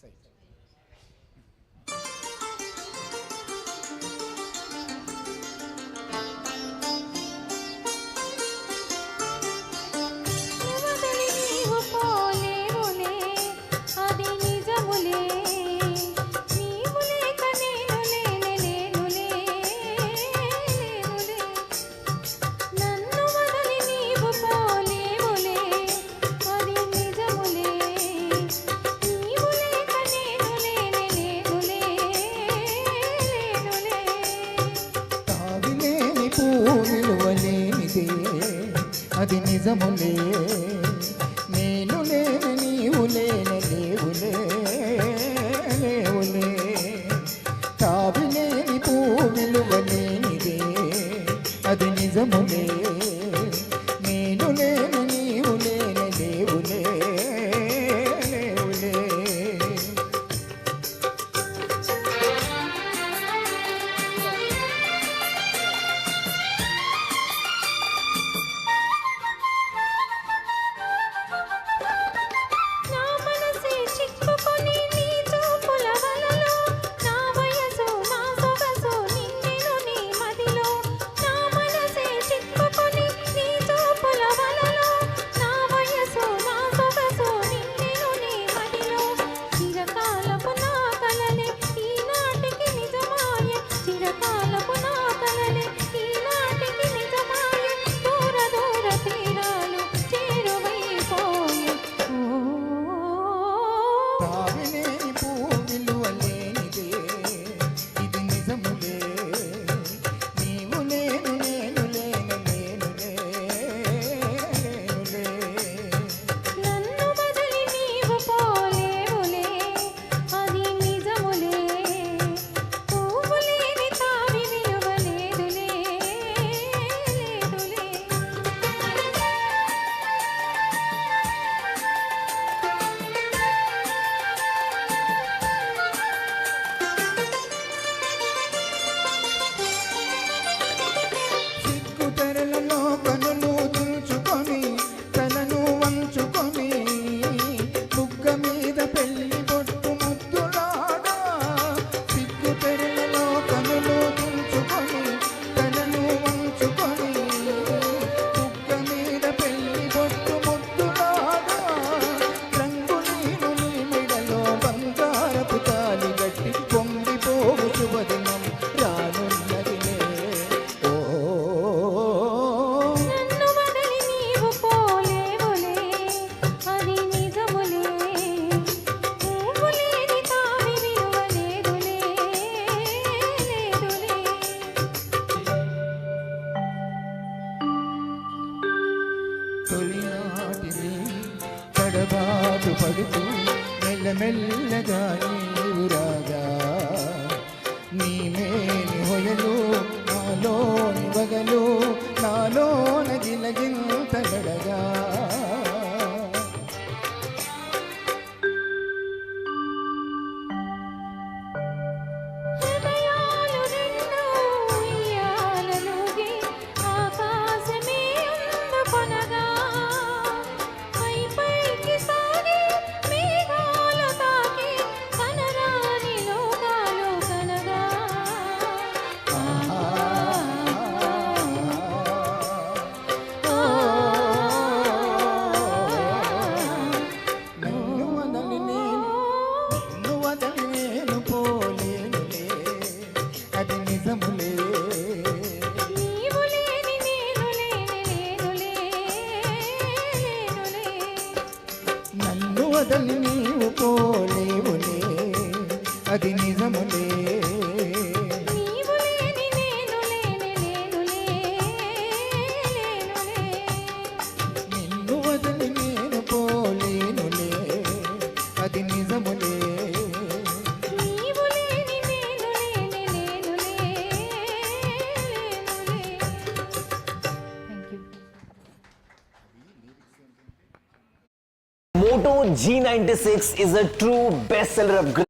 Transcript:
safe. నిజములే నేను లేని నీవు లేని లేవులే లేవులే. తావి లేని పూ విలువ లేనిదే అది నిజములే. తొలినాటిని తడబాటు పడుతూ మెల్ల మెల్లగా ఊరా వదలి నీవు పోలేవులే. అది నిజములే. నిన్ను వదలి నేను పోలేనులే. అది Moto G96 is a true bestseller of.